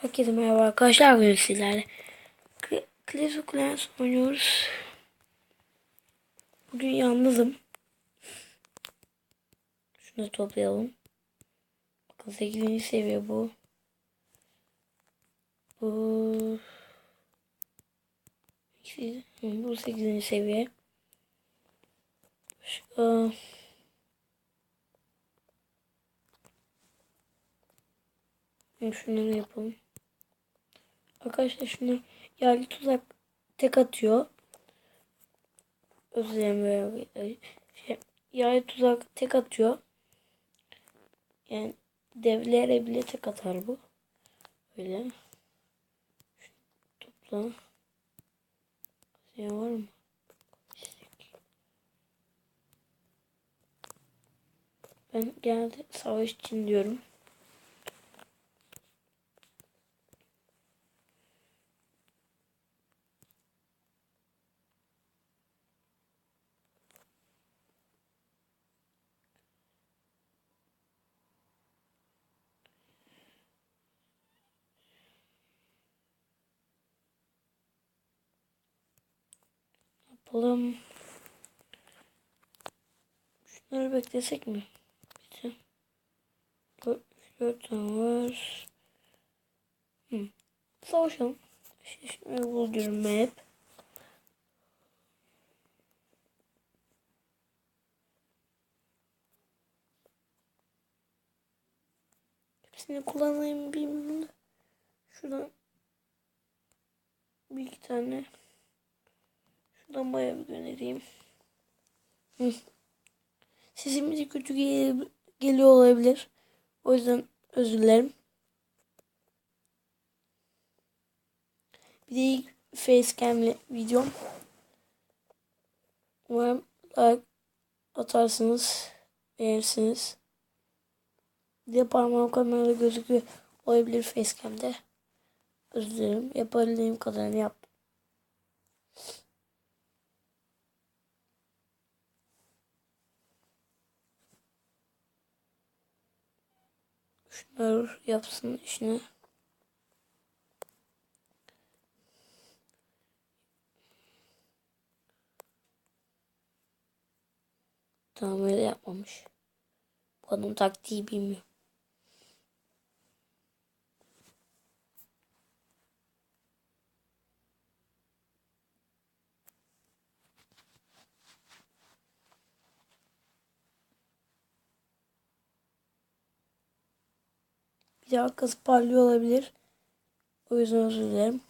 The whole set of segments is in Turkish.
Herkese merhaba arkadaşlar. Bugün sizlerle Cl- Clash of Clans oynuyoruz. Bugün yalnızım. Şunu toplayalım. Bakın 8. seviye bu. Bu bu 8. seviye. Başka şunları yapalım. Arkadaşlar şunu yerli tuzak tek atıyor. Özür böyle şey, yerli tuzak tek atıyor. Yani devlere bile tek atar bu. Böyle. Topla. Şey var mı? Ben genelde savaş için diyorum. Yapalım. Şunları beklesek mi? Bitti. Dört, dört tane var. Hı. Savaşalım. Şunları buluyorum ben hep. Hepsini kullanayım bilmiyorum da. Şuradan bir iki tane Şuradan bayağı bir göndereyim. Sesimiz kötü gel geliyor olabilir. O yüzden özür dilerim. Bir de ilk facecam'li videom. Umarım like atarsınız. Beğenirsiniz. Bir de parmağım kamerada gözüküyor olabilir facecam'de. Özür dilerim. Yapabildiğim kadarını yaptım. Şunlar yapsın işini. Tamam yapmamış. Bu adam taktiği bilmiyor. Bir de arkası parlıyor olabilir. O yüzden özür dilerim.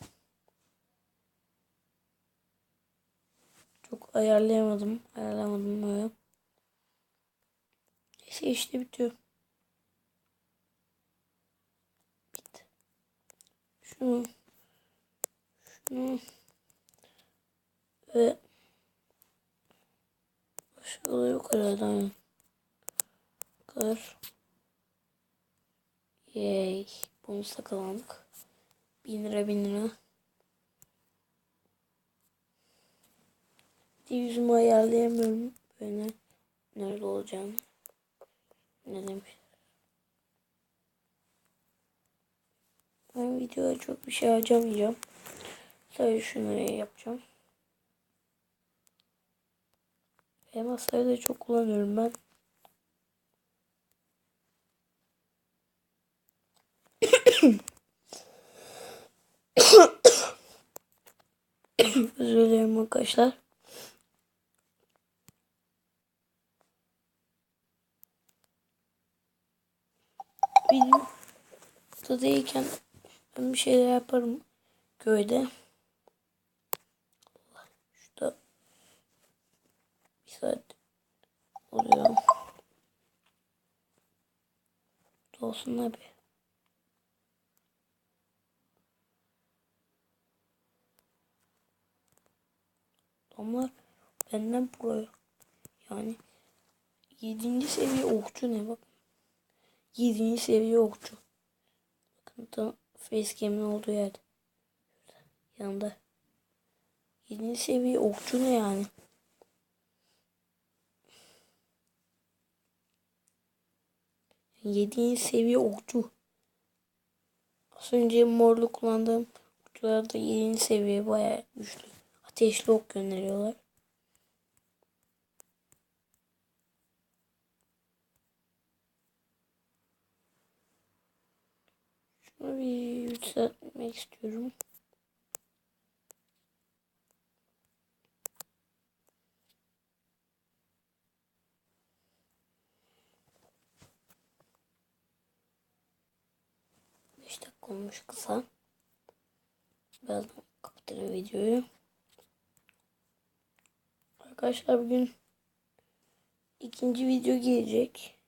Çok ayarlayamadım. Ayarlamadım böyle. Neyse işte bitiyor. Bitti. Şunu. Şunu. Ve başka yok herhalde. Kadar. Yay. Bonusla kazandık. Bin lira bin lira. Bir de yüzümü ayarlayamıyorum. Böyle nerede olacağını. Ne demiş. Ben videoya çok bir şey harcamayacağım. Sadece şunları yapacağım. Elmasları da çok kullanıyorum ben. Özür dilerim arkadaşlar. Benim tadayken ben bir şeyler yaparım köyde. Şurada bir saat oluyor. Olsun abi. Adamlar benden pro. Yani 7. seviye okçu ne bak. 7. seviye okçu. Bakın tam facecam'in olduğu yerde. Yanında. 7. seviye okçu ne yani? Yediğin seviye okçu. Az önce morlu kullandığım uçlarda 7. seviye bayağı güçlü. Ateşli ok gönderiyorlar. Şunu bir yükseltmek istiyorum. Beş dakika olmuş kısa. Birazdan kapatırım videoyu. Arkadaşlar bugün ikinci video gelecek.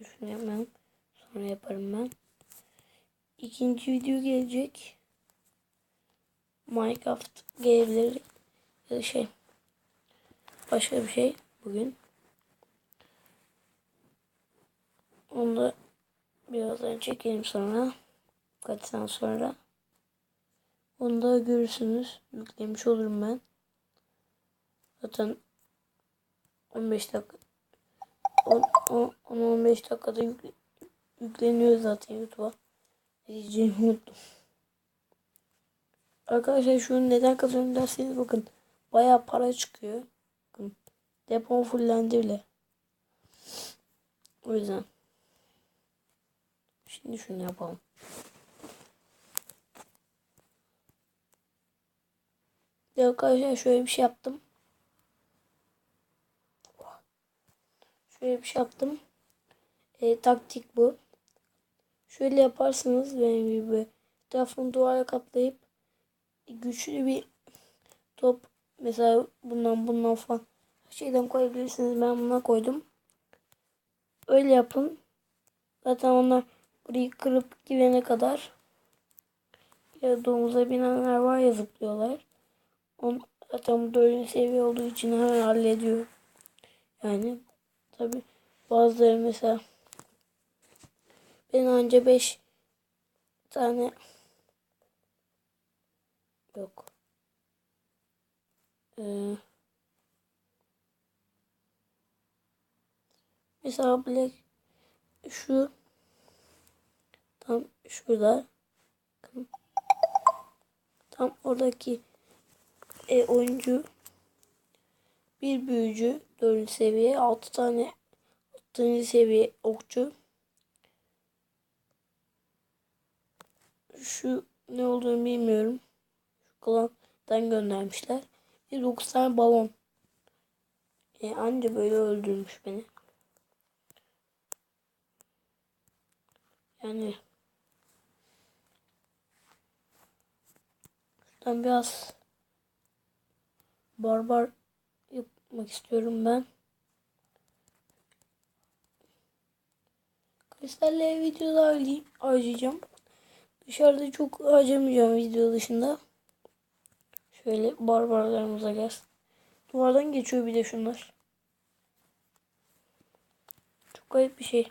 Düşünemem. Sonra yaparım ben. İkinci video gelecek. Minecraft görevleri ya da şey başka bir şey bugün. Onu da birazdan çekelim sonra. Kaç sene sonra. Onu da görürsünüz. Yüklemiş olurum ben. Zaten 15 dakika 10-15 dakikada yükle, yükleniyor zaten YouTube'a. Diyeceğimi unuttum. Arkadaşlar şunu neden kazanıyorum derseniz bakın. Baya para çıkıyor. Bakın. Depom fullendi bile. O yüzden. Şimdi şunu yapalım. Ya arkadaşlar şöyle bir şey yaptım. Şöyle bir şey yaptım. E, taktik bu. Şöyle yaparsınız benim gibi. Etrafını duvara kaplayıp güçlü bir top mesela bundan bundan falan şeyden koyabilirsiniz. Ben buna koydum. Öyle yapın. Zaten onlar burayı kırıp gidene kadar ya domuza binenler var ya zıplıyorlar. On, zaten bu dördüncü seviye olduğu için hemen hallediyor. Yani tabi bazıları mesela ben önce 5 tane yok. Ee, mesela Black şu tam şurada tam oradaki e, oyuncu. Bir büyücü 4. seviye 6 tane 6. seviye okçu. Şu ne olduğunu bilmiyorum. Şu klandan göndermişler. Bir 9 tane balon. E, anca böyle öldürmüş beni. Yani. Şuradan biraz barbar yapmak istiyorum ben. Kristalle videolar harcayacağım. Dışarıda çok harcamayacağım video dışında. Şöyle barbarlarımıza gelsin. Duvardan geçiyor bir de şunlar. Çok garip bir şey.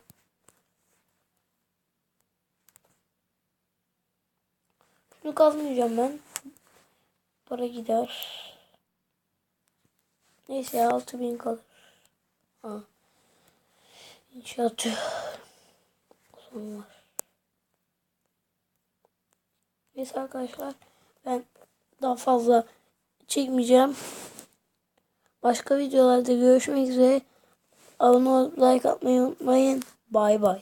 Şunu kazmayacağım ben. Para gider. Neyse 6000 kalır. Ha. İnşaatı. Son var. Neyse arkadaşlar ben daha fazla çekmeyeceğim. Başka videolarda görüşmek üzere. Abone olup like atmayı unutmayın. Bay bay.